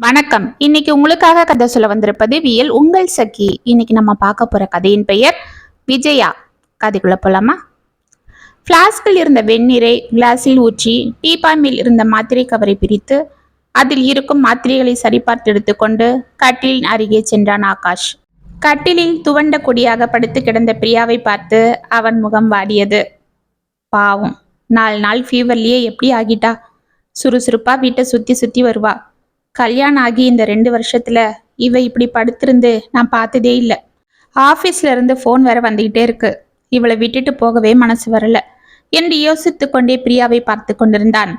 வணக்கம். இன்னைக்கு உங்களுக்காக கதை சொல்ல வந்திருப்பது வியல் உங்கள் சகி. இன்னைக்கு நம்ம பார்க்க போற கதையின் பெயர் விஜயா. கதைக்குள்ள போலாமா? பிளாஸ்கில் இருந்த வெந்நீரை கிளாஸில் ஊற்றி டீபாய் மேல் இருந்த மாத்திரை கவரை பிரித்து அதில் இருக்கும் மாத்திரைகளை சரிபார்த்து எடுத்துக்கொண்டு கட்டிலின் அருகே சென்றான் ஆகாஷ். கட்டிலில் துவண்ட கொடியாக படுத்து கிடந்த பிரியாவை பார்த்து அவன் முகம் வாடியது. பாவம். நாலு நாள் ஃபீவர்லயே எப்படி ஆகிட்டா? சுறுசுறுப்பா வீட்டை சுத்தி சுத்தி வருவா. கல்யாணம் ஆகி இந்த ரெண்டு வருஷத்துல இவ இப்படி படுத்திருந்து நான் பார்த்ததே இல்லை. ஆஃபீஸ்ல இருந்து ஃபோன் வேற வந்துகிட்டே இருக்கு. இவளை விட்டுட்டு போகவே மனசு வரல. என்று யோசித்து கொண்டே பிரியாவை பார்த்து கொண்டிருந்தான்.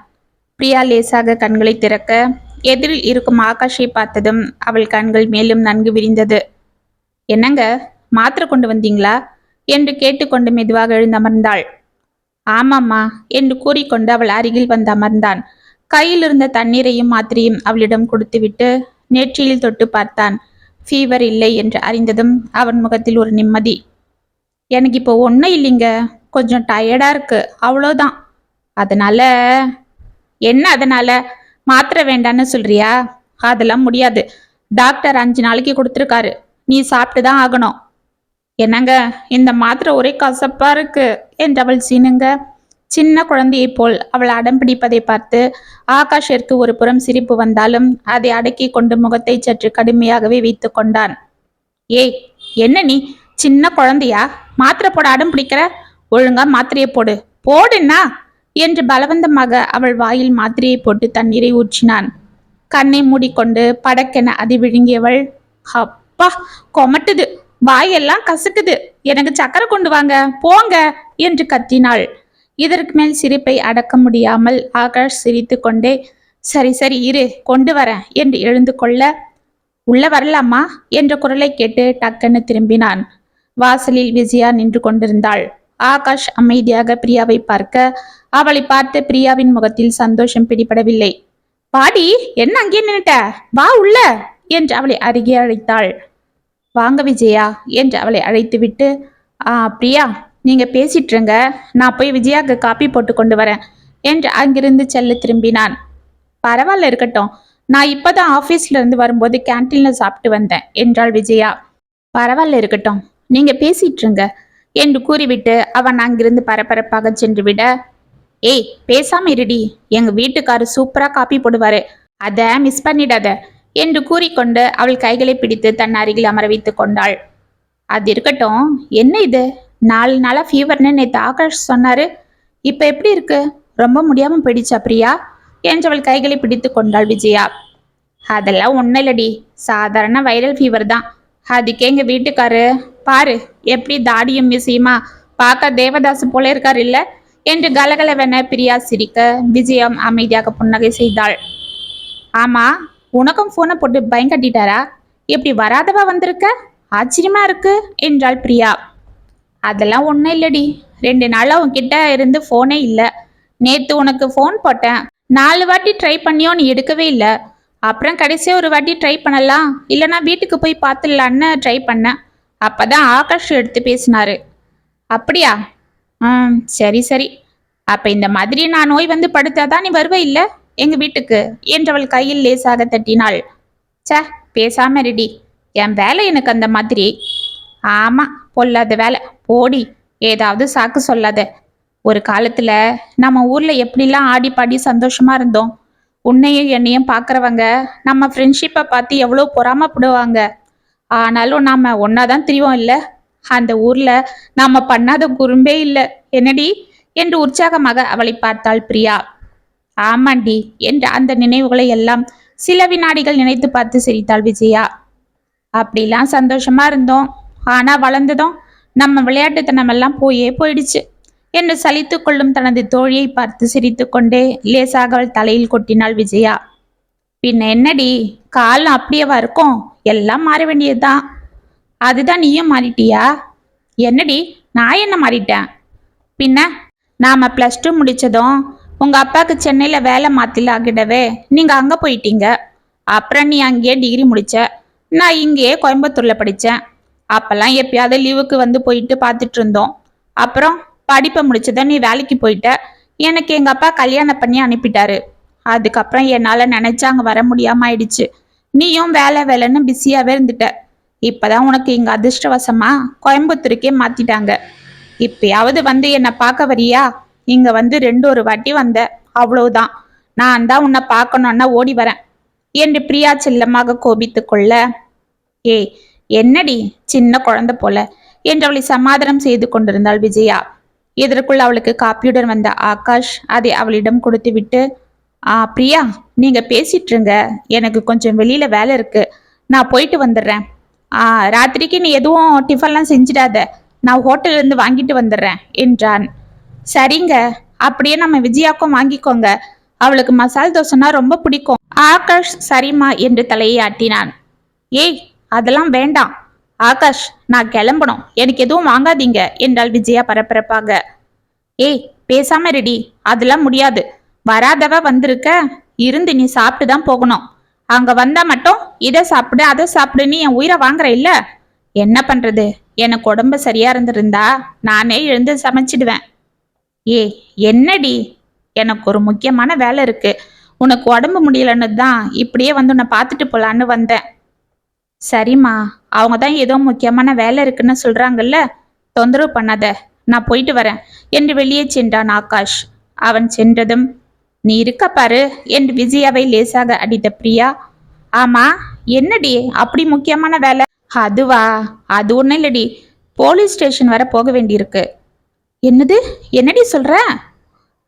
பிரியா லேசாக கண்களை திறக்க எதிரில் இருக்கும் ஆகாஷை பார்த்ததும் அவள் கண்கள் மேலும் நன்கு விரிந்தது. என்னங்க மாத்திரை கொண்டு வந்தீங்களா? என்று கேட்டுக்கொண்டு மெதுவாக எழுந்தமர்ந்தாள். ஆமாம்மா என்று கூறிக்கொண்டு அவள் அருகில் வந்து அமர்ந்தான். கையில் இருந்த தண்ணீரையும் மாத்திரையும் அவளிடம் கொடுத்துவிட்டு நெற்றியில் தொட்டு பார்த்தான். ஃபீவர் இல்லை என்று அறிந்ததும் அவன் முகத்தில் ஒரு நிம்மதி. எனக்கு இப்போ ஒன்றும் இல்லைங்க. கொஞ்சம் டயர்டாக இருக்கு. அவ்வளோதான். அதனால? என்ன அதனால? மாத்திரை வேண்டான்னு சொல்றியா? அதெல்லாம் முடியாது. டாக்டர் அஞ்சு நாளைக்கு கொடுத்துருக்காரு. நீ சாப்பிட்டு தான் ஆகணும். என்னங்க? இந்த மாத்திரை ஒரே கசப்பாக இருக்கு. என்றவள் சீனுங்க. சின்ன குழந்தையைப் போல் அவள் அடம் பிடிப்பதை பார்த்து ஆகாஷிற்கு ஒரு புறம் சிரிப்பு வந்தாலும் அதை அடக்கி கொண்டு முகத்தை சற்று கடுமையாகவே வைத்து கொண்டான். ஏய் என்ன நீ? சின்ன குழந்தையா? மாத்திரை போட அடம் பிடிக்கிற? ஒழுங்கா மாத்திரையை போடு. போடுன்னா என்று பலவந்தமாக அவள் வாயில் மாத்திரையை போட்டு தண்ணீரை ஊற்றினான். கண்ணை மூடிக்கொண்டு படக்கென அதி விழுங்கியவள் அப்பா கொமட்டுது. வாயெல்லாம் கசக்குது. எனக்கு சக்கரை கொண்டு வாங்க. போங்க என்று கத்தினாள். இதற்கு மேல் சிரிப்பை அடக்க முடியாமல் ஆகாஷ் சிரித்து கொண்டே சரி சரி இரு கொண்டு வரேன் என்று எழுந்து கொள்ள உள்ள வரலாமா? என்ற குரலை கேட்டு டக்குன்னு திரும்பினான். வாசலில் விஜயா நின்று கொண்டிருந்தாள். ஆகாஷ் அமைதியாக பிரியாவை பார்க்க அவளை பார்த்து பிரியாவின் முகத்தில் சந்தோஷம் பிடிபடவில்லை. பாடி என்ன அங்கே நின்னுட்ட? வா உள்ள என்று அவளை அருகே அழைத்தாள். வாங்க விஜயா என்று அவளை அழைத்துவிட்டு ஆ பிரியா நீங்க பேசிட்டுருங்க. நான் போய் விஜயாக்கு காப்பி போட்டு கொண்டு வரேன் என்று அங்கிருந்து செல்ல திரும்பினான். பரவாயில்ல இருக்கட்டும். நான் இப்போதான் ஆஃபீஸ்ல இருந்து வரும்போது கேன்டீன்ல சாப்பிட்டு வந்தேன் என்றாள் விஜயா. பரவாயில்ல இருக்கட்டும். நீங்க பேசிட்டுருங்க என்று கூறிவிட்டு அவன் அங்கிருந்து பரபரப்பாக சென்று விட ஏய் பேசாம இருடி. எங்க வீட்டுக்காரு சூப்பரா காப்பி போடுவாரு. அத மிஸ் பண்ணிடாத. என்று கூறிக்கொண்டு அவள் கைகளை பிடித்து தன் அருகில் அமர வைத்துக் கொண்டாள். அது இருக்கட்டும். என்ன இது? நாலு நாளாக ஃபீவர்னு நேற்று ஆகாஷ் சொன்னார். இப்போ எப்படி இருக்கு? ரொம்ப முடியாமல் போயிடுச்சா பிரியா? என்றவள் கைகளை பிடித்து கொண்டாள் விஜயா. அதெல்லாம் ஒன்றும் இல்லடி. சாதாரண வைரல் ஃபீவர் தான். அதுக்கே எங்கள் வீட்டுக்காரு பாரு எப்படி தாடியும் மிசியுமா? பார்க்க தேவதாசு போல இருக்கார் இல்லை? என்று கலகலவென பிரியா சிரிக்க விஜயம் அமைதியாக புன்னகை செய்தாள். ஆமா உனக்கும் போனை போட்டு பயங்கட்டிட்டாரா? இப்படி வராதவா வந்திருக்க? ஆச்சரியமா இருக்கு என்றாள் பிரியா. அதெல்லாம் ஒன்றும் இல்லடி. ரெண்டு நாளாக உன்கிட்ட இருந்து ஃபோனே இல்லை. நேற்று உனக்கு ஃபோன் போட்டேன். நாலு வாட்டி ட்ரை பண்ணியோ நீ எடுக்கவே இல்லை. அப்புறம் கடைசியாக ஒரு வாட்டி ட்ரை பண்ணலாம். இல்லைனா வீட்டுக்கு போய் பார்த்துடலான்னு ட்ரை பண்ணேன். அப்போ தான் ஆகாஷ் எடுத்து பேசினாரு. அப்படியா? ம் சரி சரி. அப்போ இந்த மாதிரி நான் நோய் வந்து படுத்தாதான் நீ வருவ இல்லை? எங்கள் வீட்டுக்கு? என்றவள் கையில் லேசாக தட்டினாள். ச்சே பேசாம ரெடி என் வேலை எனக்கு அந்த மாதிரி. ஆமாம் பொல்லாத வேலை. ஓடி ஏதாவது சாக்கு சொல்லாத. ஒரு காலத்துல நம்ம ஊர்ல எப்படிலாம் ஆடி பாடி சந்தோஷமா இருந்தோம். உன்னையும் என்னையும் பார்க்குறவங்க நம்ம ஃப்ரெண்ட்ஷிப்பை பார்த்து எவ்வளோ பொறாமப்படுவாங்க. ஆனாலும் நாம ஒன்னாதான் திரிவோம் இல்ல. அந்த ஊர்ல நாம பண்ணாத குறும்பே இல்லை. என்னடி? என்று உற்சாகமாக அவளை பார்த்தாள் பிரியா. ஆமாண்டி என்று அந்த நினைவுகளை எல்லாம் சில வினாடிகள் நினைத்து பார்த்து சிரித்தாள் விஜயா. அப்படிலாம் சந்தோஷமா இருந்தோம். ஆனா வளர்ந்ததும் நம்ம விளையாட்டுத்தனமெல்லாம் போயே போயிடுச்சு என்று சலித்து கொள்ளும் தனது தோழியை பார்த்து சிரித்துக்கொண்டே லேசாக அவள் தலையில் கொட்டினாள் விஜயா. பின்ன என்னடி? காலம் அப்படியேவா இருக்கும்? எல்லாம் மாற வேண்டியதுதான். அதுதான் நீயும் மாறிட்டியா? என்னடி? நான் என்ன மாறிட்டேன்? பின்ன நாம ப்ளஸ் டூ முடிச்சதும் உங்க அப்பாவுக்கு சென்னையில வேலை மாத்தில ஆகிடவே நீங்க அங்க போயிட்டீங்க. அப்புறம் நீ அங்கேயே டிகிரி முடிச்ச. நான் இங்கேயே கோயம்புத்தூர்ல படித்தேன் அப்பெல்லாம் எப்பயாவது லீவுக்கு வந்து போயிட்டு பார்த்துட்டு இருந்தோம். அப்புறம் படிப்பை முடிச்சத நீ வேலைக்கு போயிட்ட. எனக்கு எங்கள் அப்பா கல்யாணம் பண்ணி அனுப்பிட்டாரு. அதுக்கப்புறம் என்னால் நினைச்சா அங்கே வர முடியாம ஆயிடுச்சு. நீயும் வேலை வேலைன்னு பிஸியாகவே இருந்துட்ட. இப்பதான் உனக்கு இங்கே அதிர்ஷ்டவசமா கோயம்புத்தூருக்கே மாத்திட்டாங்க. இப்பயாவது வந்து என்னை பார்க்க வரியா? இங்க வந்து ரெண்டு ஒரு வாட்டி வந்த. அவ்வளவுதான். நான் தான் உன்னை பார்க்கணும்னா ஓடி வரேன். என்று பிரியா செல்லமாக கோபித்து கொள்ள ஏய் என்னடி சின்ன குழந்தை போல? என்று அவளை சமாதானம் செய்து கொண்டிருந்தாள் விஜயா. இதற்குள் அவளுக்கு காப்பியுடன் வந்த ஆகாஷ் அதை அவளிடம் கொடுத்து விட்டு ஆ பிரியா நீங்க பேசிட்டு இருங்க. எனக்கு கொஞ்சம் வெளியில வேலை இருக்கு. நான் போயிட்டு வந்துடுறேன். ஆ ராத்திரிக்கு நீ எதுவும் டிஃபன்லாம் செஞ்சிடாத. நான் ஹோட்டல்லேருந்து வாங்கிட்டு வந்துடுறேன் என்றான். சரிங்க. அப்படியே நம்ம விஜயாக்கும் வாங்கிக்கோங்க. அவளுக்கு மசால் தோசைனா ரொம்ப பிடிக்கும். ஆகாஷ் சரிம்மா என்று தலையை ஆட்டினான். ஏய் அதெல்லாம் வேண்டாம். ஆகாஷ் நான் கிளம்பணும். எனக்கு எதுவும் வாங்காதீங்க என்றாள் விஜயா பரபரப்பாக. ஏய் பேசாம ரெடி. அதெல்லாம் முடியாது. வராதவ வந்திருக்க? இருந்து நீ சாப்பிட்டு தான் போகணும். அங்க வந்தா மட்டும் இதை சாப்பிடு அதை சாப்பிடுன்னு என் உயிரை வாங்குற இல்ல? என்ன பண்றது? எனக்கு உடம்பு சரியா இருந்திருந்தா நானே எழுந்து சமைச்சிடுவேன். ஏ என்னடி? எனக்கு ஒரு முக்கியமான வேலை இருக்கு. உனக்கு உடம்பு முடியலன்னு தான் இப்படியே வந்து உன்னை பார்த்துட்டு போலான்னு வந்தேன். சரிம்மா அவங்க தான் ஏதோ முக்கியமான வேலை இருக்குன்னு சொல்றாங்கல்ல தொந்தரவு பண்ணாத நான் போயிட்டு வரேன். என்று வெளியே சென்றான் ஆகாஷ். அவன் சென்றதும் நீ இருக்க பாரு என்று விஜயாவை லேசாக அடித்த பிரியா. ஆமா என்னடி அப்படி முக்கியமான வேலை? அதுவா அது ஒன்றும் இல்லடி போலீஸ் ஸ்டேஷன் வர போக வேண்டியிருக்கு. என்னது என்னடி சொல்ற?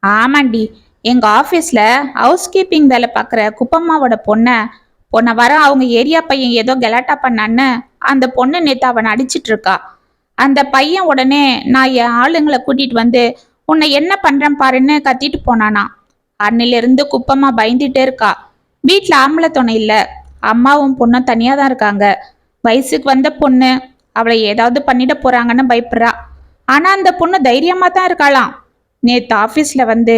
ஆமாண்டி எங்க ஆஃபீஸில் ஹவுஸ் கீப்பிங் வேலை பார்க்குற குப்பம்மாவோட பொண்ணை பொண்ணை வர அவங்க ஏரியா பையன் ஏதோ கலாட்டா பண்ணான்னு அந்த பொண்ணு நேத்து அவனை அடிச்சிட்டு இருக்கா. அந்த பையன் உடனே நான் என் ஆளுங்களை கூட்டிட்டு வந்து உன்னை என்ன பண்றேன் பாருன்னு கத்திட்டு போனானா. அன்னிலிருந்து குப்பமா பயந்துட்டே இருக்கா. வீட்டில் ஆம்பளை துணை இல்லை. அம்மாவும் பொண்ணும் தனியாக தான் இருக்காங்க. வயசுக்கு வந்த பொண்ணு அவளை ஏதாவது பண்ணிட போறாங்கன்னு பயப்படுறா. ஆனால் அந்த பொண்ணு தைரியமா தான் இருக்காளாம். நேற்று ஆஃபீஸில் வந்து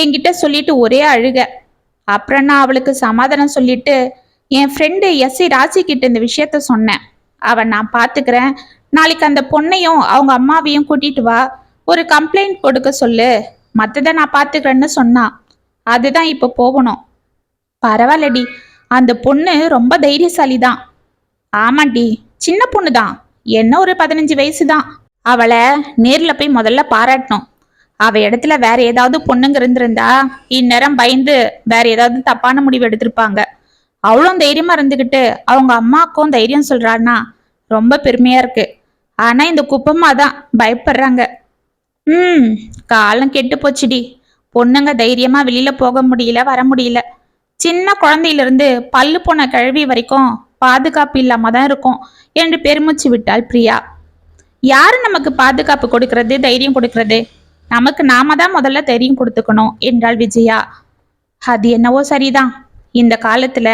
என்கிட்ட சொல்லிட்டு ஒரே அழுக. அப்புறம் நான் அவளுக்கு சமாதானம் சொல்லிட்டு என் ஃப்ரெண்டு எஸ்சி ராசி கிட்ட இந்த விஷயத்த சொன்னேன். அவன் நான் பார்த்துக்கிறேன் நாளைக்கு அந்த பொண்ணையும் அவங்க அம்மாவையும் கூட்டிட்டு வா. ஒரு கம்ப்ளைண்ட் கொடுக்க சொல்லு. மற்றதை நான் பார்த்துக்கிறேன்னு சொன்னான் அதுதான் இப்போ போகணும். பரவாயில்லடி. அந்த பொண்ணு ரொம்ப தைரியசாலி தான் ஆமாண்டி. சின்ன பொண்ணு தான் என்ன ஒரு பதினஞ்சு வயசு தான் அவளை நேரில் போய் முதல்ல பாராட்டணும். அவ இடத்துல வேற ஏதாவது பொண்ணுங்க இருந்திருந்தா இந்நேரம் பயந்து வேற ஏதாவது தப்பான முடிவு எடுத்திருப்பாங்க. அவளும் தைரியமா இருந்துகிட்டு அவங்க அம்மாக்கும் தைரியம் சொல்றான்னா ரொம்ப பெருமையா இருக்கு. ஆனா இந்த குப்பம்மா தான் பயப்படுறாங்க. ம் காலம் கெட்டு போச்சுடி. பொண்ணுங்க தைரியமா வெளியில போக முடியல வர முடியல. சின்ன குழந்தையிலிருந்து பல்லு போன கிழவி வரைக்கும் பாதுகாப்பு இல்லாம தான் இருக்கும் என்று பெருமூச்சு விட்டாள் பிரியா. யாரு நமக்கு பாதுகாப்பு கொடுக்கறது தைரியம் கொடுக்கறது? நமக்கு நாம தான் முதல்ல தைரியம் கொடுத்துக்கணும் என்றாள் விஜயா. அது என்னவோ சரிதான். இந்த காலத்துல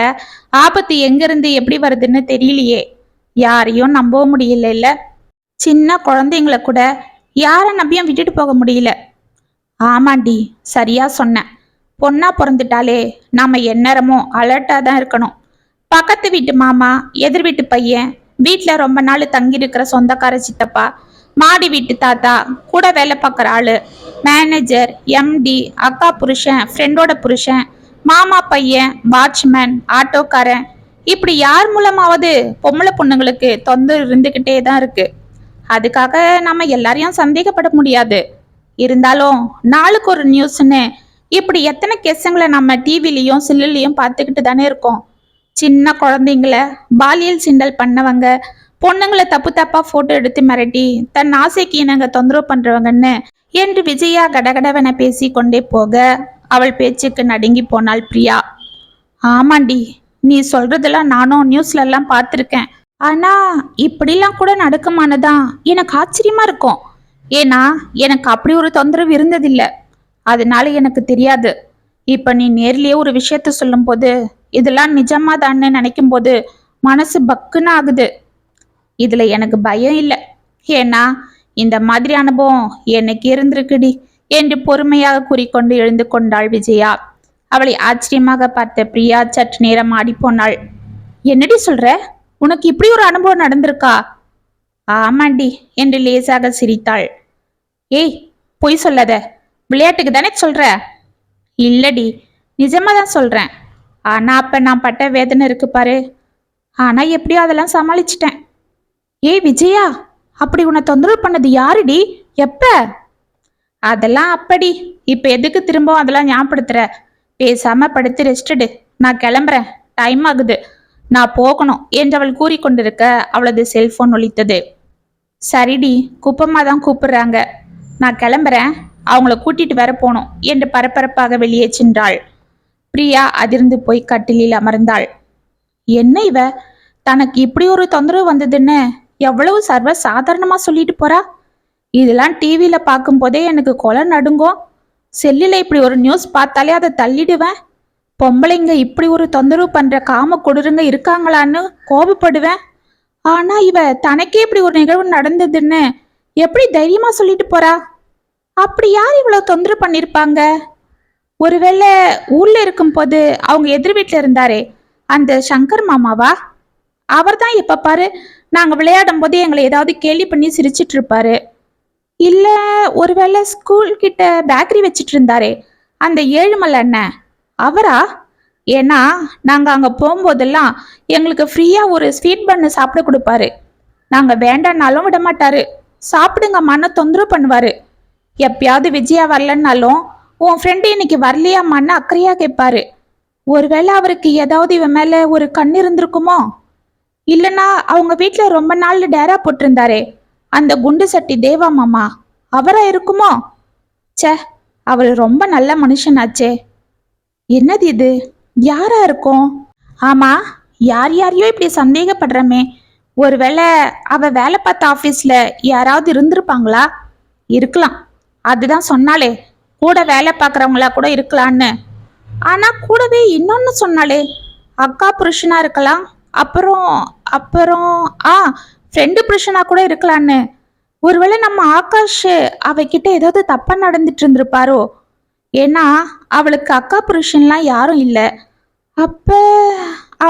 ஆபத்து எங்கிருந்து எப்படி வருதுன்னு தெரியலையே. யாரையும் நம்பவும் முடியல இல்ல. சின்ன குழந்தைங்கள கூட யார நம்பியும் விட்டுட்டு போக முடியல. ஆமாண்டி சரியா சொன்ன. பொண்ணா பிறந்துட்டாலே நாம எந்நேரமும் அலர்ட்டா தான் இருக்கணும். பக்கத்து வீட்டு மாமா எதிர் வீட்டு பையன் வீட்டில் ரொம்ப நாள் தங்கியிருக்கிற சொந்தக்கார சித்தப்பா மாடி வீட்டு தாத்தா கூட வேலை பார்க்குற ஆளு மேனேஜர் எம்டி அக்கா புருஷன் ஃப்ரெண்டோட புருஷன் மாமா பையன் வாட்ச்மேன் ஆட்டோக்காரன். இப்படி யார் மூலமாவது பொம்பளை பொண்ணுங்களுக்கு தொந்தரவு இருந்துக்கிட்டே தான் இருக்கு. அதுக்காக நம்ம எல்லாரையும் சந்தேகப்பட முடியாது. இருந்தாலும் நாளுக்கு ஒரு நியூஸ்னு இப்படி எத்தனை கெஸ்ஸுங்களை நம்ம டிவிலையும் சில்லுலையும் பார்த்துக்கிட்டு தானே இருக்கோம். சின்ன குழந்தைங்கள பாலியல் சிண்டல் பண்ணவங்க பொண்ணுங்களை தப்பு தப்பா போட்டோ எடுத்து மிரட்டி தன் ஆசைக்கு இனங்க தொந்தரவு பண்றவங்கன்னு என்று விஜயா கடகடவென பேசி கொண்டே போக அவள் பேச்சுக்கு நடுங்கி போனாள் பிரியா. ஆமாண்டி நீ சொல்றதெல்லாம் நானும் நியூஸ்ல எல்லாம் பார்த்துருக்கேன். ஆனா இப்படிலாம் கூட நடக்குமானதான் எனக்கு ஆச்சரியமா இருக்கும். ஏன்னா எனக்கு அப்படி ஒரு தொந்தரவு இருந்ததில்லை. அதனால எனக்கு தெரியாது. இப்ப நீ நேர்லயே ஒரு விஷயத்த சொல்லும்போது இதெல்லாம் நிஜமா தான்னு நினைக்கும் போது மனசு பக்குன்னு ஆகுது. இதுல எனக்கு பயம் இல்லை. ஏன்னா இந்த மாதிரி அனுபவம் எனக்கு இருந்திருக்குடி? என்று பொறுமையாக கூறிக்கொண்டு எழுந்து கொண்டாள் விஜயா. அவளை ஆச்சரியமாக பார்த்த பிரியா சற்று நேரம் ஆடிப்போனாள். என்னடி சொல்ற? உனக்கு இப்படி ஒரு அனுபவம் நடந்திருக்கா? ஆமாண்டி என்று லேசாக சிரித்தாள். ஏய் பொய் சொல்லாத. விளையாட்டுக்கு தானே சொல்ற? இல்லடி நிஜமா தான் சொல்றேன். ஆனா அப்ப நான் பட்ட வேதனை இருக்கு பாரு. ஆனா எப்படியோ அதெல்லாம் சமாளிச்சிட்டேன். ஏய் விஜயா அப்படி உன்னை தொந்தரவு பண்ணது யாருடி? எப்ப? அதெல்லாம் அப்படி. இப்ப எதுக்கு திரும்பவும் அதெல்லாம் ஞாபகப்படுத்துற? பேசாம படுத்து ரெஸ்டடு நான் கிளம்புறேன். டைம் ஆகுது. நான் போகணும் என்றவள் கூறிக்கொண்டிருக்க அவளது செல்போன் ஒழித்தது சரிடி குப்பம்மா தான் கூப்பிடுறாங்க. நான் கிளம்புறேன். அவங்கள கூட்டிட்டு வர போகணும் என்று பரபரப்பாக வெளியே சென்றாள். பிரியா அதிர்ந்து போய் கட்டிலில் அமர்ந்தாள். என்ன இவ? தனக்கு இப்படி ஒரு தொந்தரவு வந்ததுன்னு எவ்வளவு சர்வ சாதாரணமா சொல்லிட்டு போறா? இதெல்லாம் டிவியில பார்க்கும்போதே எனக்கு கொலை நடுங்கும் செல்லில் இப்படி ஒரு நியூஸ் பார்த்தாலே அதை தள்ளிடுவேன்? பொம்பளைங்க இப்படி ஒரு தொந்தரவு பண்ற காம கொடுருங்க இருக்காங்களான்னு கோபப்படுவேன். ஆனா இவ தனக்கே இப்படி ஒரு நிகழ்வு நடந்ததுன்னு எப்படி தைரியமா சொல்லிட்டு போறா? அப்படி யார் இவ்வளவு தொந்தரவு பண்ணிருப்பாங்க? ஒருவேளை ஊர்ல இருக்கும்போது அவங்க எதிர் வீட்டுல இருந்தாரே அந்த சங்கர் மாமாவா? அவர்தான் இப்ப பாரு நாங்க விளையாடும் போது எங்களை ஏதாவது கேலி பண்ணி சிரிச்சிட்டு இருப்பாரு. இல்ல ஒருவேளை ஸ்கூல் கிட்ட பேக்கரி வச்சிட்டு இருந்தாரே அந்த ஏழுமலை அண்ணன் அவரா? ஏன்னா நாங்க அங்க போகும்போதெல்லாம் எங்களுக்கு ஃப்ரீயா ஒரு ஸ்வீட் பண்ணு சாப்பிட கொடுப்பாரு. நாங்க வேண்டான்னாலும் விட மாட்டாரு. சாப்பிடுங்க மன தொந்தரவு பண்ணுவாரு. எப்பயாவது விஜயா வரலன்னாலும் உன் ஃப்ரெண்டு இன்னைக்கு வரலையாமான்னு அக்கறையா கேட்பாரு. ஒருவேளை அவருக்கு ஏதாவது இவன் மேல ஒரு கண் இருந்திருக்குமோ? இல்லைன்னா அவங்க வீட்டில் ரொம்ப நாள் டேரா போட்டிருந்தாரே. அந்த குண்டு சட்டி தேவா மாமா அவரா இருக்குமோ? ச்சே அவர் ரொம்ப நல்ல மனுஷனாச்சே. என்னது இது? யாரா இருக்கும்? ஆமா யார் யாரையோ இப்படி சந்தேகப்படுறமே. ஒருவேளை அவ வேலை பார்த்த ஆபீஸ்ல யாராவது இருந்திருப்பாங்களா? இருக்கலாம். அதுதான் சொன்னாலே கூட வேலை பார்க்குறவங்களா கூட இருக்கலான்னு. ஆனா கூடவே இன்னொன்னு சொன்னாலே அக்கா புருஷனா இருக்கலாம் அப்புறம் அப்புறம் ஆ ஃப்ரெண்டு புருஷனா கூட இருக்கலான்னு. ஒருவேளை நம்ம ஆகாஷ் அவகிட்ட ஏதாவது தப்பா நடந்துட்டு இருந்திருப்பாரோ? ஏன்னா அவளுக்கு அக்கா புருஷன்லாம் யாரும் இல்லை. அப்ப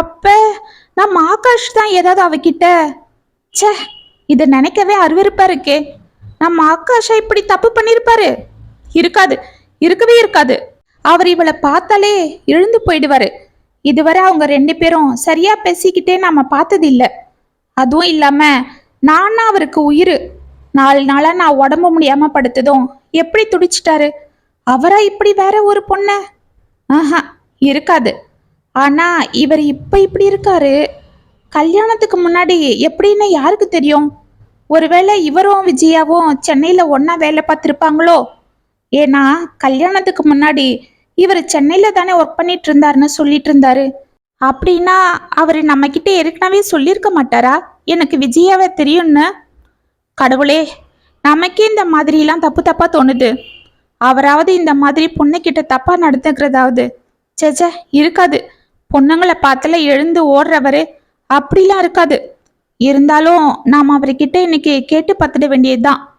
அப்ப நம்ம ஆகாஷ் தான் ஏதாவது அவகிட்ட ச்சே இதை நினைக்கவே அருவருப்பா இருக்கே. நம்ம ஆகாஷா இப்படி தப்பு பண்ணிருப்பாரு? இருக்காது இருக்கவே இருக்காது. அவர் இவளை பார்த்தாலே எழுந்து போயிடுவாரு. இதுவரை அவங்க ரெண்டு பேரும் சரியா பேசிக்கிட்டே நாம பார்த்தது இல்லை அதுவும் இல்லாம நானா அவருக்கு உயிர். நாலு நாளா நான் உடம்பு முடியாம படுத்ததும் எப்படி துடிச்சிட்டாரு? அவரா இப்படி வேற ஒரு பொண்ண? ஆஹா இருக்காது. ஆனா இவர் இப்ப இப்படி இருக்காரு. கல்யாணத்துக்கு முன்னாடி எப்படின்னு யாருக்கு தெரியும்? ஒருவேளை இவரும் விஜயாவும் சென்னையில ஒன்னா வேலை பார்த்துருப்பாங்களோ? ஏன்னா கல்யாணத்துக்கு முன்னாடி இவர் சென்னையில தானே ஒர்க் பண்ணிட்டு இருந்தாருன்னு சொல்லிட்டு இருந்தாரு. அப்படின்னா அவர் நம்ம கிட்ட ஏற்கனவே சொல்லியிருக்க மாட்டாரா? எனக்கு விஜயாவை தெரியும்னு? கடவுளே நமக்கே இந்த மாதிரிலாம் தப்பு தப்பா தோணுது. அவராவது இந்த மாதிரி பொண்ணுக்கிட்ட தப்பா நடந்துக்கிறதாவது. சேச்சே இருக்காது. பொண்ணுங்களை பார்த்துல எழுந்து ஓடுறவரு அப்படிலாம் இருக்காது. இருந்தாலும் நாம் அவர்கிட்ட இன்னைக்கு கேட்டு பார்த்துட வேண்டியதுதான்.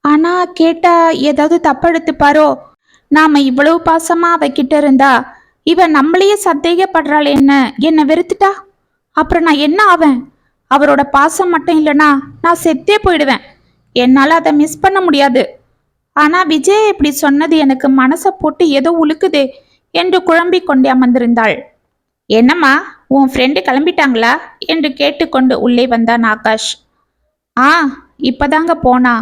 ஆனா கேட்டா ஏதாவது தப்பு எடுத்துப்பாரோ? நாம இவ்வளவு பாசமா அவகிட்ட இருந்தா இவன் நம்மளையே சந்தேகப்படுறாள் என்ன என்னை வெறுத்துட்டா? அப்புறம் நான் என்ன ஆவேன்? அவரோட பாசம் மட்டும் இல்லைனா நான் செத்தே போயிடுவேன். என்னால் அதை மிஸ் பண்ண முடியாது. ஆனால் விஜய் இப்படி சொன்னது எனக்கு மனசை போட்டு ஏதோ உலுக்குதே என்று குழம்பிக் கொண்டே அமர்ந்திருந்தாள். என்னம்மா உன் ஃப்ரெண்டு கிளம்பிட்டாங்களா? என்று கேட்டுக்கொண்டு உள்ளே வந்தான் ஆகாஷ். ஆ இப்பதாங்க போனா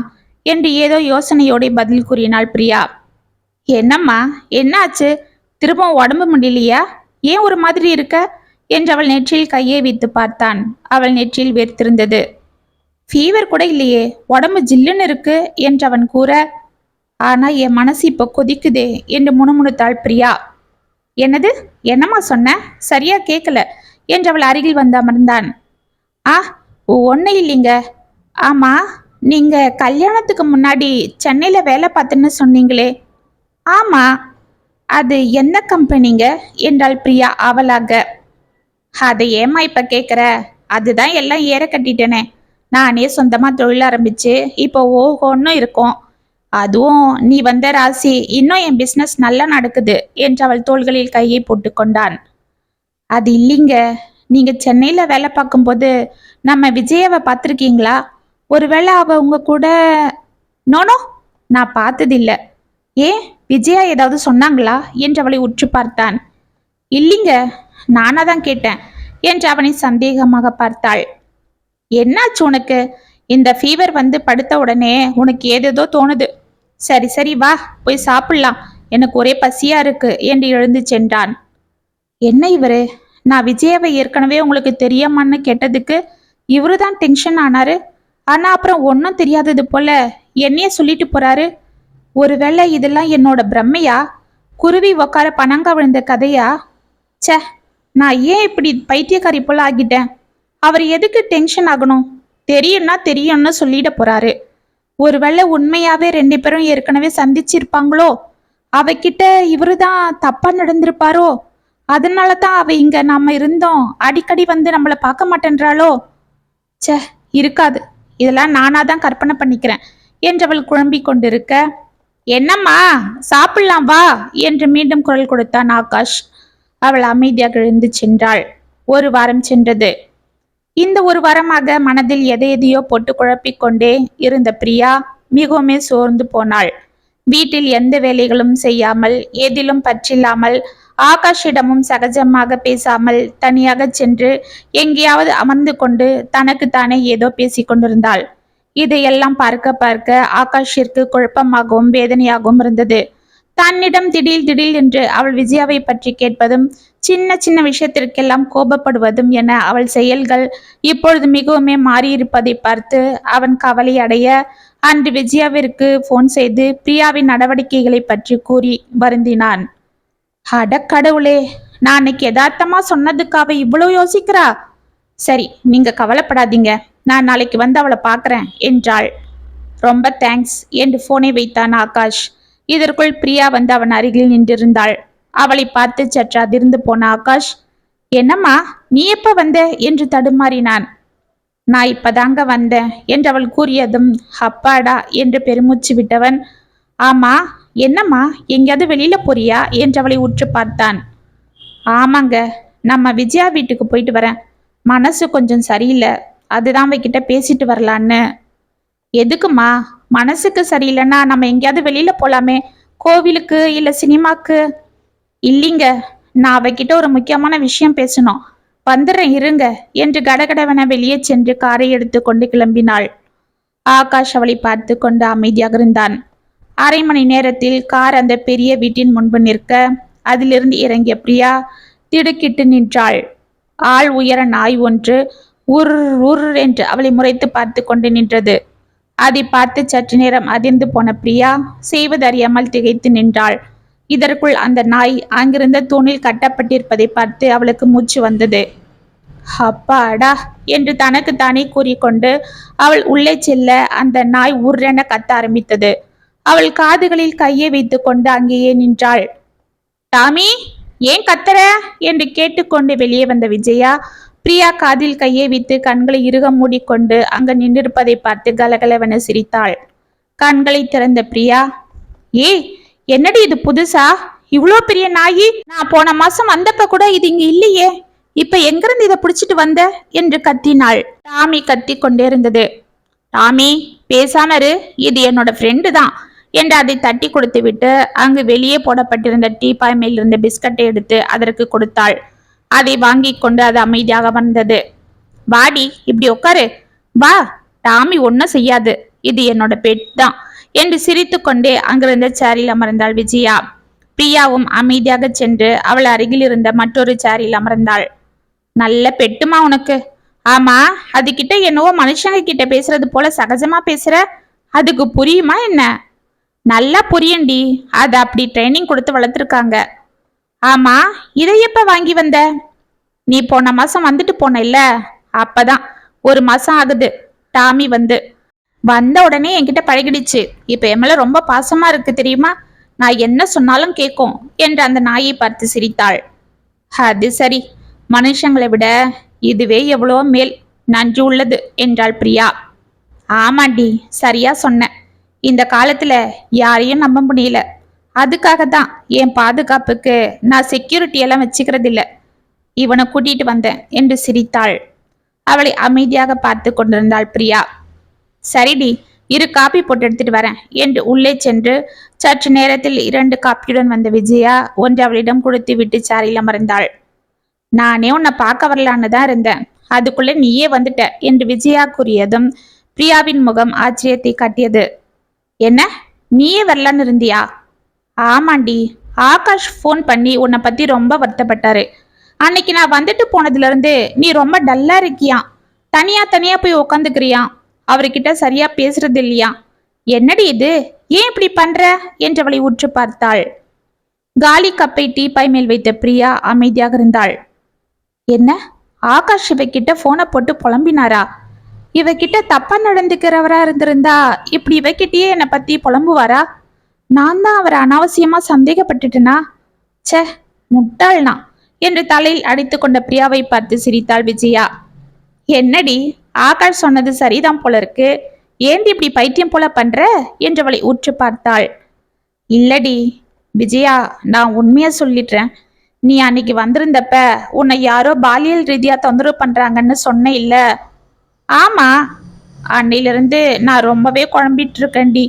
என்று ஏதோ யோசனையோட பதில் கூறினாள் பிரியா. என்னம்மா என்னாச்சு? திரும்ப உடம்பு முடியலையா? ஏன் ஒரு மாதிரி இருக்க? என்று அவள் நெற்றியில் கையை வைத்து பார்த்தான். அவள் நெற்றில் வேர்த்திருந்தது ஃபீவர் கூட இல்லையே உடம்பு ஜில்லுன்னு இருக்கு என்று அவன் கூற ஆனா என் மனசு இப்போ கொதிக்குதே என்று முணுமுணுத்தாள் பிரியா. என்னது என்னம்மா சொன்ன? சரியா கேட்கல என்று அவள் அருகில் வந்து அமர்ந்தான். ஆ ஒன்றும் இல்லைங்க. ஆமா நீங்க கல்யாணத்துக்கு முன்னாடி சென்னையில் வேலை பார்த்துன்னு சொன்னீங்களே. ஆமா அது என்ன கம்பெனிங்க என்றாள் பிரியா அவளாக. அதை ஏமா இப்ப கேக்குற? அதுதான் எல்லாம் ஏற கட்டிட்டேனே. நானே சொந்தமா தொழில் ஆரம்பிச்சு இப்போ ஓஹோன்னு இருக்கும். அதுவும் நீ வந்த ராசி இன்னும் என் பிசினஸ் நல்லா நடக்குது என்று அவள் தோள்களில் கையை போட்டு கொண்டான். அது இல்லைங்க. நீங்க சென்னையில வேலை பார்க்கும்போது நம்ம விஜயாவை பார்த்துருக்கீங்களா? ஒருவேளை அவ உங்க கூட நோனோ? நான் பார்த்ததில்ல. ஏன்? விஜயா ஏதாவது சொன்னாங்களா? என்று அவளை உற்று பார்த்தான். இல்லைங்க. நானா தான் கேட்டேன் என்று அவனை சந்தேகமாக பார்த்தாள். என்னாச்சு உனக்கு? இந்த ஃபீவர் வந்து படுத்த உடனே உனக்கு ஏதேதோ தோணுது. சரி சரி வா போய் சாப்பிடலாம். எனக்கு ஒரே பசியா இருக்கு என்று எழுந்து சென்றான். என்ன இவரு? நான் விஜயாவை ஏற்கனவே உங்களுக்கு தெரியாமான்னு கேட்டதுக்கு இவரு தான் டென்ஷன் ஆனாரு. ஆனா அப்புறம் ஒன்றும் தெரியாதது போல என்னையே சொல்லிட்டு போறாரு. ஒருவேளை இதெல்லாம் என்னோட பிரம்மையா? குருவி உக்கார பணங்க விழுந்த கதையா? சே நான் ஏன் இப்படி பைத்தியக்காரி போல ஆகிட்டேன்? அவர் எதுக்கு டென்ஷன் ஆகணும்? தெரியும்னா தெரியும்னு சொல்லிட போறாரு. ஒருவேளை உண்மையாவே ரெண்டு பேரும் ஏற்கனவே சந்திச்சிருப்பாங்களோ? அவகிட்ட இவரு தான் தப்பா நடந்திருப்பாரோ? அதனால தான் அவ இங்க நம்ம இருந்தோம். அடிக்கடி வந்து நம்மள பார்க்க மாட்டேன்றாளோ? ச்சே இருக்காது. இதெல்லாம் நானா தான் கற்பனை பண்ணிக்கிறேன். என்றவள் குழம்பிக் கொண்டிருக்க என்னம்மா சாப்பிடலாம் வா என்று மீண்டும் குரல் கொடுத்தான் ஆகாஷ். அவள் அமைதியாக எழுந்து சென்றாள். ஒரு வாரம் சென்றது. இந்த ஒரு வாரமாக மனதில் எதை எதையோ போட்டு குழப்பிக்கொண்டே இருந்த பிரியா மிகவுமே சோர்ந்து போனாள். வீட்டில் எந்த வேலைகளும் செய்யாமல் எதிலும் பற்றில்லாமல் ஆகாஷிடமும் சகஜமாக பேசாமல் தனியாக சென்று எங்கேயாவது அமர்ந்து கொண்டு தனக்கு தானே ஏதோ பேசி கொண்டிருந்தாள். இதையெல்லாம் பார்க்க பார்க்க ஆகாஷிற்கு குழப்பமாகவும் வேதனையாகவும் இருந்தது. தன்னிடம் திடீர் திடீர் என்று அவள் விஜயாவை பற்றி கேட்பதும் சின்ன சின்ன விஷயத்திற்கெல்லாம் கோபப்படுவதும் என அவள் செயல்கள் இப்பொழுது மிகவுமே மாறியிருப்பதை பார்த்து அவன் கவலை அடைய அன்று விஜயாவிற்கு போன் செய்து பிரியாவின் நடவடிக்கைகளை பற்றி கூறி வருந்தினான். அட கடவுளே நான் அன்னைக்கு யதார்த்தமா சொன்னதுக்கு அவ இவ்வளோ யோசிக்கிறா? சரி நீங்க கவலைப்படாதீங்க. நான் நாளைக்கு வந்து அவளை பாக்குறேன் என்றாள். ரொம்ப தேங்க்ஸ் என்று போனை வைத்தான் ஆகாஷ். இதற்குள் பிரியா வந்து அவன் அருகில் நின்றிருந்தாள். அவளை பார்த்து சற்று அதிர்ந்து போன ஆகாஷ் என்னம்மா நீ எப்ப வந்த? என்று தடுமாறினான். நான் இப்பதாங்க வந்தேன் என்று அவள் கூறியதும் அப்பாடா என்று பெருமூச்சு விட்டவன் ஆமா என்னம்மா எங்கேயாவது வெளியில போறியா? என்று அவளை உற்று பார்த்தான். ஆமாங்க நம்ம விஜயா வீட்டுக்கு போயிட்டு வரேன். மனசு கொஞ்சம் சரியில்லை அதுதான் அவகிட்ட பேசிட்டு வரலான்னு. எதுக்குமா மனசுக்கு சரியில்லைன்னா நம்ம எங்கேயாவது வெளியில போலாமே? கோவிலுக்கு இல்ல சினிமாக்கு? இல்லைங்க. நான் அவகிட்ட ஒரு முக்கியமான விஷயம் பேசணும். வந்துடுறேன் இருங்க. என்று கடகடவென வெளியே சென்று காரை எடுத்துக்கொண்டு கிளம்பினாள். ஆகாஷ் அவளை பார்த்து கொண்டு அமைதியாக இருந்தான். அரை மணி நேரத்தில் கார் அந்த பெரிய வீட்டின் முன்பு நிற்க அதிலிருந்து இறங்கிய பிரியா திடுக்கிட்டு நின்றாள். ஆள் உயர நாய் ஒன்று உர் உர் என்று அவளை முறைத்து பார்த்து கொண்டு நின்றது. அதை பார்த்து சற்று நேரம் அதிர்ந்து போன பிரியா செய்வதறியாமல் திகைத்து நின்றாள். இதற்குள் அந்த நாய் அங்கிருந்த தூணில் கட்டப்பட்டிருப்பதை பார்த்து அவளுக்கு மூச்சு வந்தது. அப்பாடா என்று தனக்கு தானே கூறிக்கொண்டு அவள் உள்ளே செல்ல அந்த நாய் உர்ரென கத்த ஆரம்பித்தது. அவள் காதுகளில் கையை வைத்துக்கொண்டு அங்கேயே நின்றாள். டாமி ஏன் கத்துற? என்று கேட்டுக்கொண்டு வெளியே வந்த விஜயா பிரியா காதில் கையை வைத்து கண்களை இறுக மூடிக்கொண்டு அங்கு நின்றிருப்பதை பார்த்து கலகலவென சிரித்தாள். கண்களை திறந்த பிரியா ஏ என்னடி இது புதுசா? இவ்வளோ பெரிய நாயி? நான் போன மாசம் வந்தப்ப கூட இது இங்க இல்லையே. இப்ப எங்கிருந்து இதை பிடிச்சிட்டு வந்த? என்று கத்தினாள். டாமி கத்தி கொண்டே இருந்தது டாமி பேசாம இரு. இது என்னோட ஃப்ரெண்டு தான். என்று அதை தட்டி கொடுத்து விட்டு அங்கு வெளியே போடப்பட்டிருந்த டீ மேல் இருந்த பிஸ்கட்டை எடுத்து அதற்கு கொடுத்தாள். அதை வாங்கி கொண்டு அது அமைதியாக வந்தது. வாடி இப்படி உட்காரு. வா டாமி ஒன்றும் செய்யாது. இது என்னோட பெட் தான் என்று சிரித்துக்கொண்டே அங்கிருந்த சேரில் அமர்ந்தாள் விஜயா. பிரியாவும் அமைதியாக சென்று அவள் அருகில் இருந்த மற்றொரு சேரில் அமர்ந்தாள். நல்ல பெட்டுமா உனக்கு? ஆமா அதுகிட்ட என்னவோ மனுஷங்க கிட்ட பேசுறது போல சகஜமா பேசுற. அதுக்கு புரியுமா என்ன? நல்லா புரியண்டி அதை அப்படி ட்ரைனிங் கொடுத்து வளர்த்துருக்காங்க. ஆமா இதை எப்ப வாங்கி வந்த? நீ போன மாசம் வந்துட்டு போன இல்ல அப்பதான். ஒரு மாசம் ஆகுது டாமி வந்து. வந்த உடனே என்கிட்ட பழகிடுச்சு. இப்ப என் மேல ரொம்ப பாசமா இருக்கு தெரியுமா? நான் என்ன சொன்னாலும் கேட்கும் என்று அந்த நாயை பார்த்து சிரித்தாள். அது சரி மனுஷங்களை விட இதுவே எவ்வளோ மேல் நன்றி உள்ளது என்றாள் பிரியா. ஆமாண்டி சரியா சொன்ன இந்த காலத்துல யாரையும் நம்ப முடியல. அதுக்காக தான் என் பாதுகாப்புக்கு நான் செக்யூரிட்டி எல்லாம் வச்சுக்கிறதில்ல. இவனை கூட்டிட்டு வந்தேன் என்று சிரித்தாள். அவளை அமைதியாக பார்த்து கொண்டிருந்தாள் பிரியா. சரிடி இரு காப்பி போட்டு எடுத்துட்டு வரேன் என்று உள்ளே சென்று சற்று நேரத்தில் இரண்டு காப்பியுடன் வந்த விஜயா ஒன்று அவளிடம் கொடுத்து விட்டு சாரியில் அமர்ந்தாள். நானே உன்னை பார்க்க வரலான்னு தான் இருந்தேன். அதுக்குள்ளே நீயே வந்துட்ட என்று விஜயா கூறியதும் பிரியாவின் முகம் ஆச்சரியத்தை காட்டியது. என்ன? நீயே வரலான்னு இருந்தியா? ஆமாண்டி. ஆகாஷ் ஃபோன் பண்ணி உன்னை பற்றி ரொம்ப வருத்தப்பட்டாரு. அன்னைக்கு நான் வந்துட்டு போனதுலேருந்து நீ ரொம்ப டல்லாக இருக்கியா? தனியாக தனியாக போய் உக்காந்துக்கிறியா? அவர்கிட்ட சரியாக பேசுறது இல்லையா என்னடி இது? ஏன் இப்படி பண்ற? என்றவளை உற்று பார்த்தாள். காலி கப்பை டீப்பாய் மேல் வைத்த பிரியா அமைதியாக இருந்தாள். என்ன? ஆகாஷ் இவகிட்ட போனை போட்டு புலம்பினாரா? இவகிட்ட தப்பா நடந்துக்கிறவரா இருந்திருந்தா இப்படி இவகிட்டயே என்னை பத்தி புலம்புவாரா? நான் தான் அவரை அனாவசியமா சந்தேகப்பட்டுட்டேனா? ச்சே முட்டாள்னா என்று தலையில் அடித்துக் கொண்ட பிரியாவை பார்த்து சிரித்தாள் விஜயா. என்னடி ஆகாஷ் சொன்னது சரிதான் போல இருக்கு. ஏந்தி இப்படி பைத்தியம் போல பண்ற? என்றவளை உற்று பார்த்தாள். இல்லடி விஜயா நான் உண்மையா சொல்லிடுறேன் நீ அன்னைக்கு வந்திருந்தப்ப உன்னை யாரோ பாலியல் ரீதியா தொந்தரவு பண்றாங்கன்னு சொன்ன இல்ல ஆமா அன்னையிலிருந்து நான் ரொம்பவே குழம்பிட்டு இருக்கேன்டி.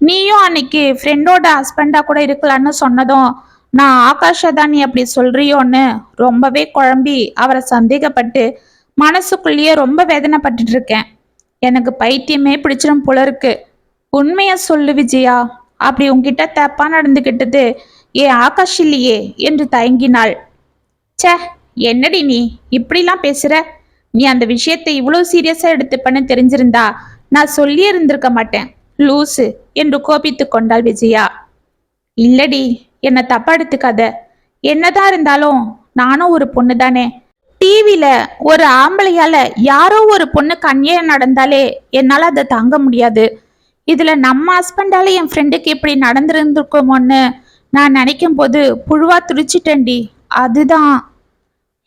நீயும் அன்னைக்கு ஃப்ரெண்டோட ஹஸ்பண்டா கூட இருக்கலான்னு சொன்னதும் நான் ஆகாஷா தான் நீ அப்படி சொல்றியோன்னு ரொம்பவே குழம்பி அவரை சந்தேகப்பட்டு மனசுக்குள்ளேயே ரொம்ப வேதனைப்பட்டுட்டு இருக்கேன். எனக்கு பைத்தியமே பிடிச்சிடும் போல இருக்கு. உண்மைய சொல்லு விஜயா. அப்படி உன்கிட்ட தப்பா நடந்துகிட்டது ஏ ஆகாஷ் இல்லையே என்று தயங்கினாள். ச்சே என்னடி நீ? இப்படிலாம் பேசுற? நீ அந்த விஷயத்தை இவ்வளவு சீரியஸா எடுத்துப்பன்னு தெரிஞ்சிருந்தா நான் சொல்லியே இருந்திருக்க மாட்டேன். லூசு என்று கோபித்து கொண்டாள் விஜயா. இல்லடி என்னை தப்பா எடுத்துக்காத என்னதான் இருந்தாலும் நானும் ஒரு பொண்ணு தானே டிவியில ஒரு ஆம்பளையால யாரோ ஒரு பொண்ணு கண்ணியம் நடந்தாலே என்னால் அதை தாங்க முடியாது. இதுல நம்ம ஹஸ்பண்டால என் ஃப்ரெண்டுக்கு இப்படி நடந்திருந்திருக்குமோன்னு நான் நினைக்கும் போது புழுவா துடிச்சிட்டேன்டி. அதுதான்.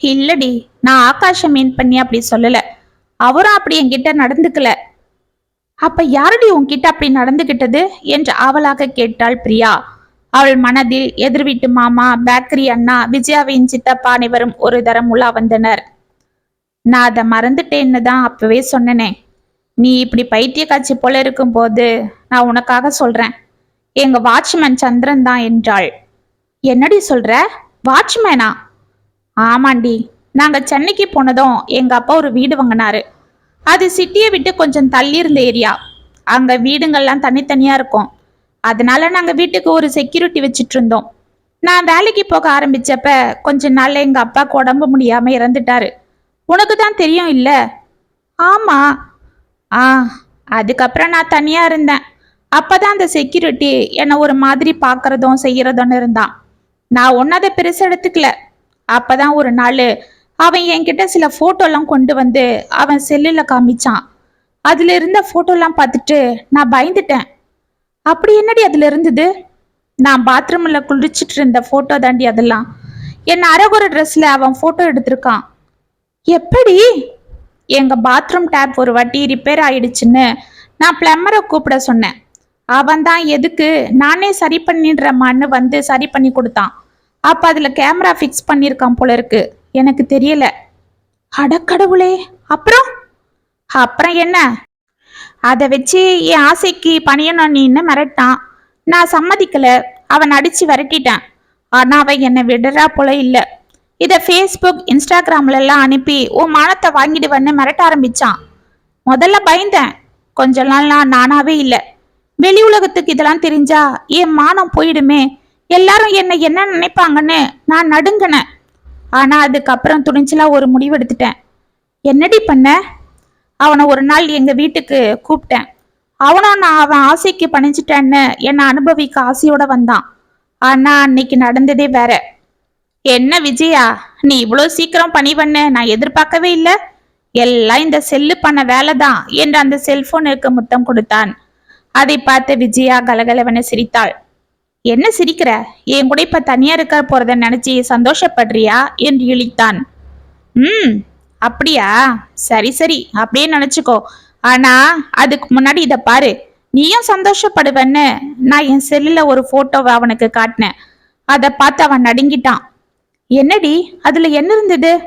இல்லடி நான் ஆகாஷம் மீன் பண்ணி அப்படி சொல்லல. அவரும் அப்படி என்கிட்ட நடந்துக்கல. அப்ப யாரடி உன்கிட்ட அப்படி நடந்துகிட்டது? என்று ஆவலாக கேட்டாள் பிரியா. அவள் மனதில் எதிர் வீட்டு மாமா பேக்கரி அண்ணா விஜயாவின் சித்தப்பா அனைவரும் ஒரு தரம் உலா வந்தனர். நான் அதை மறந்துட்டேன்னு தான் அப்பவே சொன்னனே. நீ இப்படி பைத்திய காட்சி போல இருக்கும்போது நான் உனக்காக சொல்றேன். எங்க வாட்ச்மேன் சந்திரன் தான் என்றாள். என்னடி சொல்ற? வாட்ச்மேனா? ஆமாண்டி. நாங்க சென்னைக்கு போனதும் எங்க அப்பா ஒரு வீடு வாங்கினாரு. அது சிட்டியை விட்டு கொஞ்சம் தள்ளி இருந்த ஏரியா. அங்கே வீடுங்கள்லாம் தனித்தனியாக இருக்கும். அதனால நாங்கள் வீட்டுக்கு ஒரு செக்யூரிட்டி வச்சுட்டு இருந்தோம் நான் வேலைக்கு போக ஆரம்பிச்சப்ப கொஞ்ச நாள்ல எங்கள் அப்பாவுக்கு உடம்பு முடியாமல் இறந்துட்டாரு. உனக்கு தான் தெரியும் இல்லை? ஆமாம் ஆ அதுக்கப்புறம் நான் தனியாக இருந்தேன். அப்போ தான் அந்த செக்யூரிட்டி என்னை ஒரு மாதிரி பார்க்கறதும் செய்கிறதும் இருந்தான். நான் ஒன்றாத பெருசு எடுத்துக்கல. அப்போ தான் ஒரு நாள் அவன் என்கிட்ட சில ஃபோட்டோலாம் கொண்டு வந்து அவன் செல்லில் காமிச்சான். அதில் இருந்த ஃபோட்டோலாம் பார்த்துட்டு நான் பயந்துட்டேன். அப்படி என்னடி அதில் இருந்தது? நான் பாத்ரூமில் குளிச்சிட்டு இருந்த ஃபோட்டோ தாண்டி அதெல்லாம். என் அரகுற ட்ரெஸ்ஸில் அவன் ஃபோட்டோ எடுத்திருக்கான். எப்படி எங்கள் பாத்ரூம் டேப் ஒரு வாட்டி ரிப்பேர் ஆயிடுச்சுன்னு நான் பிளம்பரை கூப்பிட சொன்னேன். அவன் தான் எதுக்கு நானே சரி பண்ணிடுறேம்மான்னு வந்து சரி பண்ணி கொடுத்தான். அப்போ அதில் கேமரா ஃபிக்ஸ் பண்ணியிருக்கான் போல இருக்குது எனக்கு தெரியல. அடக்கடவுளே அப்புறம்? அப்புறம் என்ன? அதை வச்சு என் ஆசைக்கு பணியணும் நீன்னு மிரட்டான். நான் சம்மதிக்கல. அவன் அடிச்சு விரட்டிட்டான். ஆனா அவன் என்னை விடுறா போல இல்லை. இதை ஃபேஸ்புக் இன்ஸ்டாகிராம்ல எல்லாம் அனுப்பி உன் மானத்தை வாங்கிடுவேன்னு மிரட்ட ஆரம்பிச்சான். முதல்ல பயந்தேன். கொஞ்ச நாள்லாம் நானாவே இல்லை. வெளி உலகத்துக்கு இதெல்லாம் தெரிஞ்சா என் மானம் போயிடுமே. எல்லாரும் என்னை என்ன நினைப்பாங்கன்னு நான் நடுங்கினேன். ஆனா அதுக்கப்புறம் துணிச்சலா ஒரு முடிவு எடுத்துட்டேன். என்னடி பண்ண? அவனை ஒரு நாள் எங்க வீட்டுக்கு கூப்பிட்டேன். அவனும் நான் அவன் ஆசைக்கு பணிச்சிட்டேன்னு என்னை அனுபவிக்க ஆசையோட வந்தான். ஆனா அன்னைக்கு நடந்ததே வேற. என்ன விஜயா நீ இவ்வளோ சீக்கிரம் பணி நான் எதிர்பார்க்கவே இல்லை. எல்லாம் இந்த செல்லு பண்ண வேலை தான் என்று அந்த செல்போனுக்கு முத்தம் கொடுத்தான். அதை பார்த்த விஜயா கலகலவென சிரித்தாள். என்ன சிரிக்கிற? என் கூட இப்ப தனியா இருக்க போறத நினைச்சு சந்தோஷப்படுறியா? என்று இழித்தான். ம் அப்படியா? சரி சரி அப்படியே நினைச்சுக்கோ. ஆனா அதுக்கு முன்னாடி இத பாரு. நீயும் சந்தோஷப்படுவன்னு? நான் என் செல்லுல ஒரு போட்டோவை அவனுக்கு காட்டினேன். அதை பார்த்து அவன் நடுங்கிட்டான். என்னடி? அதுல என்ன இருந்தது?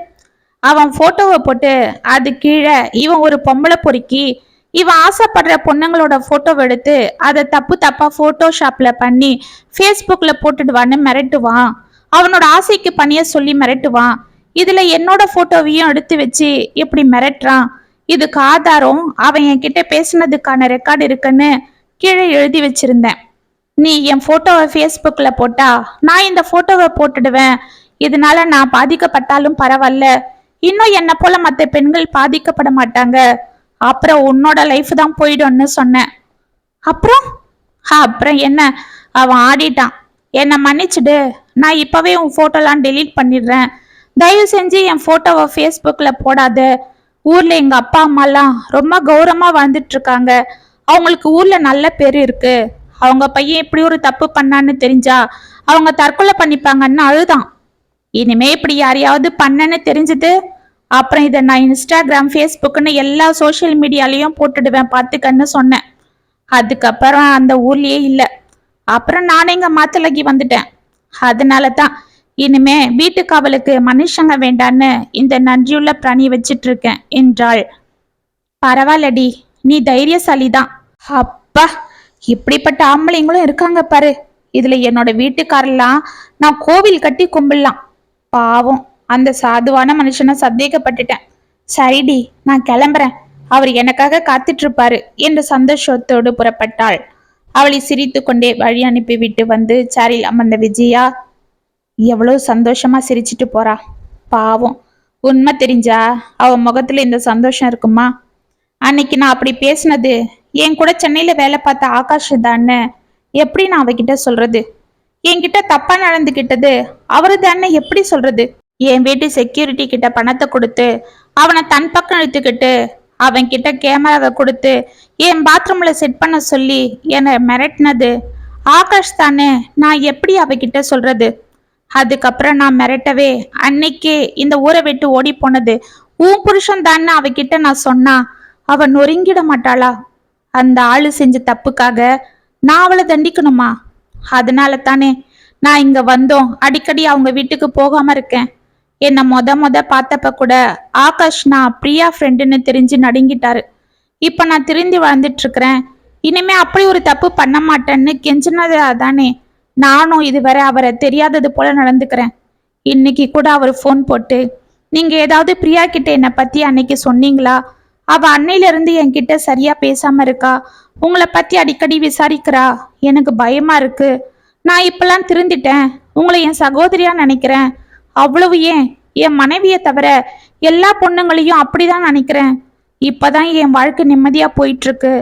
அவன் போட்டோவை போட்டு அது கீழே இவன் ஒரு பொம்பளை பொறுக்கி இவ ஆசைப்படுற பொண்ணுங்களோட ஃபோட்டோவை எடுத்து அதை தப்பு தப்பா போட்டோஷாப்ல பண்ணி ஃபேஸ்புக்ல போட்டுடுவான்னு மிரட்டுவான் அவனோட ஆசைக்கு பணிய சொல்லி மிரட்டுவான் இதுல என்னோட போட்டோவையும் எடுத்து வச்சு எப்படி மிரட்டுறான் இதுக்கு ஆதாரம் அவன் என்கிட்ட பேசுனதுக்கான ரெக்கார்டு இருக்குன்னு கீழே எழுதி வச்சிருந்தேன். நீ என் போட்டோவை ஃபேஸ்புக்ல போட்டா நான் இந்த போட்டோவை போட்டுடுவேன். இதனால நான் பாதிக்கப்பட்டாலும் பரவாயில்ல. இன்னும் என்னை போல மற்ற பெண்கள் பாதிக்கப்பட மாட்டாங்க. அப்புறம் உன்னோட லைஃப் தான் போயிடும்னு சொன்னேன். அப்புறம்? அப்புறம் என்ன? அவன் ஆடிட்டான். என்னை மன்னிச்சுடு. நான் இப்போவே உன் ஃபோட்டோலாம் டெலீட் பண்ணிடுறேன். தயவு செஞ்சு என் ஃபோட்டோவை ஃபேஸ்புக்கில் போடாத. ஊரில் எங்கள் அப்பா அம்மாலாம் ரொம்ப கௌரவமாக வாழ்ந்துட்டுருக்காங்க அவங்களுக்கு ஊரில் நல்ல பேர் இருக்குது அவங்க பையன் இப்படி ஒரு தப்பு பண்ணான்னு தெரிஞ்சா அவங்க தற்கொலை பண்ணிப்பாங்கன்னு அழுதான். இனிமே இப்படி யாரையாவது பண்ணன்னு தெரிஞ்சது அப்புறம் இதை நான் இன்ஸ்டாகிராம் ஃபேஸ்புக்குன்னு எல்லா சோஷியல் மீடியாலையும் போட்டுடுவேன். பார்த்துக்கன்னு சொன்னேன். அதுக்கப்புறம் அந்த ஊர்லேயே இல்லை. அப்புறம் நானே இங்கே மாத்தலகி வந்துட்டேன். அதனால தான் இனிமே வீட்டுக்கு அவளுக்கு மனுஷங்க வேண்டான்னு இந்த நன்றியுள்ள பிராணி வச்சிட்டு இருக்கேன் என்றாள். பரவாயில்லடி நீ தைரியசாலி தான் அப்பா இப்படிப்பட்ட ஆம்பளைங்களும் இருக்காங்க பாரு. இதுல என்னோட வீட்டுக்காரெல்லாம் நான் கோவில் கட்டி கும்பிடலாம். பாவம். அந்த சாதுவான மனுஷனை சந்தேகப்பட்டுட்டேன். சரிடி நான் கிளம்புறேன். அவர் எனக்காக காத்துட்டு இருப்பாரு என்று சந்தோஷத்தோடு புறப்பட்டாள். அவளை சிரித்து கொண்டே வழி அனுப்பிவிட்டு வந்து சாரில் அமர்ந்த விஜயா எவ்வளவு சந்தோஷமா சிரிச்சிட்டு போறா. பாவம். உண்மை தெரிஞ்சா அவ முகத்துல இந்த சந்தோஷம் இருக்குமா? அன்னைக்கு நான் அப்படி பேசினது என் கூட சென்னையில வேலை பார்த்த ஆகாஷ் தான்னு எப்படி நான் அவகிட்ட சொல்றது? என்கிட்ட தப்பா நடந்துகிட்டது அவரு தானே எப்படி சொல்றது? என் வீட்டு செக்யூரிட்டி கிட்ட பணத்தை கொடுத்து அவனை தன் பக்கம் இழுத்துக்கிட்டு அவன் கிட்ட கேமராவை கொடுத்து என் பாத்ரூம்ல செட் பண்ண சொல்லி என்னை மிரட்டினது. ஆகாஷ் தானே நான் எப்படி அவகிட்ட சொல்றது? அதுக்கப்புறம் நான் மிரட்டவே அன்னைக்கே இந்த ஊரை விட்டு ஓடி போனது. உன் புருஷன் தானே அவகிட்ட நான் சொன்னா அவன் நொறுங்கிட மாட்டாளா? அந்த ஆளு செஞ்ச தப்புக்காக நான் அவளை தண்டிக்கணுமா? அதனால தானே நான் இங்க வந்தோம். அடிக்கடி அவங்க வீட்டுக்கு போகாம இருக்கேன். என்னை மொத மொத பார்த்தப்ப கூட ஆகாஷ் நான் பிரியா ஃப்ரெண்டுன்னு தெரிஞ்சு நடுங்கிட்டாரு. இப்ப நான் திருந்தி வாழ்ந்துட்டு இருக்கிறேன் இனிமே அப்படி ஒரு தப்பு பண்ண மாட்டேன்னு கெஞ்சினது தானே நானும் இதுவரை அவரை தெரியாதது போல நடந்துக்கிறேன். இன்னைக்கு கூட அவர் ஃபோன் போட்டு நீங்க ஏதாவது பிரியா கிட்ட என்னை பத்தி அன்னைக்கு சொன்னீங்களா? அவ அன்னையில இருந்து என்கிட்ட சரியா பேசாம இருக்கா? உங்களை பத்தி அடிக்கடி விசாரிக்கிறா? எனக்கு பயமா இருக்கு. நான் இப்பெல்லாம் திருந்திட்டேன். உங்களை என் சகோதரியா நினைக்கிறேன். அவ்வளவு ஏன்? என் மனைவியை தவிர எல்லா பொண்ணுங்களையும் அப்படிதான் நினைக்கிறேன். இப்பதான் என் வாழ்க்கை நிம்மதியா போயிட்டு இருக்கு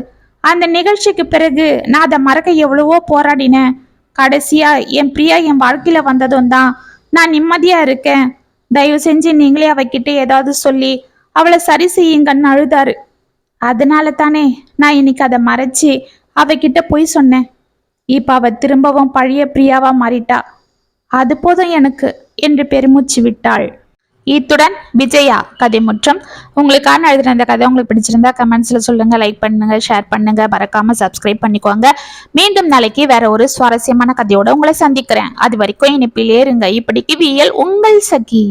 அந்த நிகழ்ச்சிக்கு பிறகு நான் அதை மறக்க எவ்வளவோ போராடினேன். கடைசியா என் பிரியா என் வாழ்க்கையில வந்ததும் தான் நான் நிம்மதியா இருக்கேன். தயவு செஞ்சு நீங்களே அவகிட்ட ஏதாவது சொல்லி அவளை சரி செய்யுங்கன்னு அழுதாரு. அதனால தானே நான் இன்னைக்கு அதை மறைச்சு அவகிட்ட போய் சொன்னேன். இப்ப அவ திரும்பவும் பழைய பிரியாவா மாறிட்டா. அது போதும் எனக்கு. என்று பெருமூச்சு விட்டாள். இத்துடன் விஜயா கதை முற்றம் உங்களுக்கான எழுதுன இந்த கதை உங்களுக்கு பிடிச்சிருந்தா கமெண்ட்ஸில் சொல்லுங்க லைக் பண்ணுங்க ஷேர் பண்ணுங்க. மறக்காம சப்ஸ்கிரைப் பண்ணிக்கோங்க. மீண்டும் நாளைக்கு வேற ஒரு சுவாரஸ்யமான கதையோட உங்களை சந்திக்கிறேன். அது வரைக்கும் இனிப்பிலே இருங்க. இப்படிக்கு வியல் உங்கள் சகி.